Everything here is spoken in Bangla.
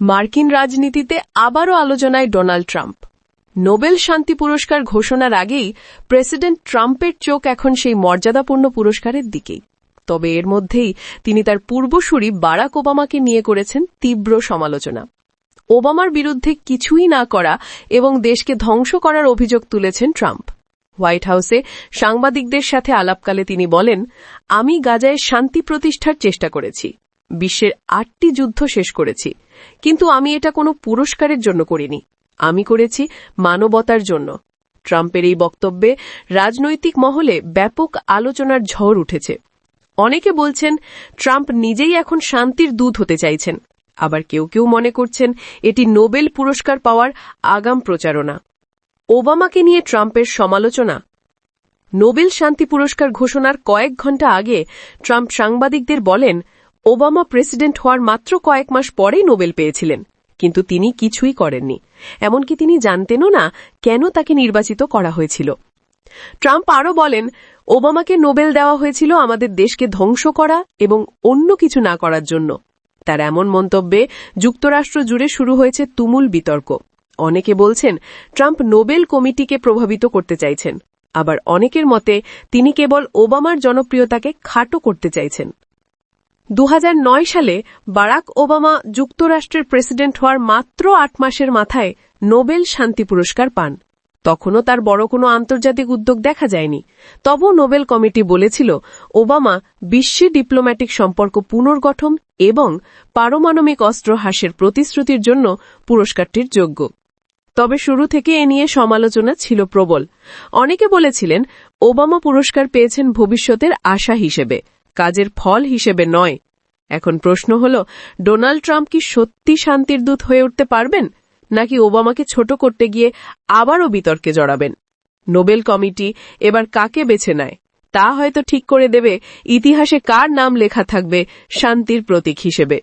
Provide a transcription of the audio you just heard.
মার্কিন রাজনীতিতে আবারও আলোচনায় ডোনাল্ড ট্রাম্প। নোবেল শান্তি পুরস্কার ঘোষণার আগেই প্রেসিডেন্ট ট্রাম্পের চোখ এখন সেই মর্যাদাপূর্ণ পুরস্কারের দিকেই। তবে এর মধ্যেই তিনি তার পূর্বসূরি বারাক ওবামাকে নিয়ে করেছেন তীব্র সমালোচনা। ওবামার বিরুদ্ধে কিছুই না করা এবং দেশকে ধ্বংস করার অভিযোগ তুলেছেন ট্রাম্প। হোয়াইট হাউসে সাংবাদিকদের সাথে আলাপকালে তিনি বলেন, আমি গাজায় শান্তি প্রতিষ্ঠার চেষ্টা করেছি। বিশ্বের আটটি যুদ্ধ শেষ করেছি। কিন্তু আমি এটা কোনো পুরস্কারের জন্য করিনি। আমি করেছি মানবতার জন্য। ট্রাম্পের এই বক্তব্যে রাজনৈতিক মহলে ব্যাপক আলোচনার ঝড় উঠেছে। অনেকে বলছেন, ট্রাম্প নিজেই এখন শান্তির দূত হতে চাইছেন। আবার কেউ কেউ মনে করছেন, এটি নোবেল পুরস্কার পাওয়ার আগাম প্রচারণা। ওবামাকে নিয়ে ট্রাম্পের সমালোচনা। নোবেল শান্তি পুরস্কার ঘোষণার কয়েক ঘণ্টা আগে ট্রাম্প সাংবাদিকদের বলেন ওবামা প্রেসিডেন্ট হওয়ার মাত্র কয়েক মাস পরেই নোবেল পেয়েছিলেন, কিন্তু তিনি কিছুই করেননি। এমনকি তিনি জানতেনও না কেন তাকে নির্বাচিত করা হয়েছিল। ট্রাম্প আরও বলেন, ওবামাকে নোবেল দেওয়া হয়েছিল আমাদের দেশকে ধ্বংস করা এবং অন্য কিছু না করার জন্য। তার এমন মন্তব্যে যুক্তরাষ্ট্র জুড়ে শুরু হয়েছে তুমুল বিতর্ক। অনেকে বলছেন, ট্রাম্প নোবেল কমিটিকে প্রভাবিত করতে চাইছেন। আবার অনেকের মতে, তিনি কেবল ওবামার জনপ্রিয়তাকে খাটো করতে চাইছেন। দু হাজার নয় সালে বারাক ওবামা যুক্তরাষ্ট্রের প্রেসিডেন্ট হওয়ার মাত্র আট মাসের মাথায় নোবেল শান্তি পুরস্কার পান। তখনও তার বড় কোনো আন্তর্জাতিক উদ্যোগ দেখা যায়নি। তবু নোবেল কমিটি বলেছিল, ওবামা বিশ্বে ডিপ্লোম্যাটিক সম্পর্ক পুনর্গঠন এবং পারমাণবিক অস্ত্র হ্রাসের প্রতিশ্রুতির জন্য পুরস্কারটির যোগ্য। তবে শুরু থেকে এ নিয়ে সমালোচনা ছিল প্রবল। অনেকে বলেছিলেন, ওবামা পুরস্কার পেয়েছেন ভবিষ্যতের আশা হিসেবে। কাজের ফল হিসেবে নয়। এখন প্রশ্ন হল, ডোনাল্ড ট্রাম্প কি সত্যি শান্তির দূত হয়ে উঠতে পারবেন? নাকি ওবামাকে ছোট করতে গিয়ে আবারও বিতর্কে জড়াবেন? নোবেল কমিটি এবার কাকে বেছে নেয়? তা হয়তো ঠিক করে দেবে, ইতিহাসে কার নাম লেখা থাকবে শান্তির প্রতীক হিসেবে।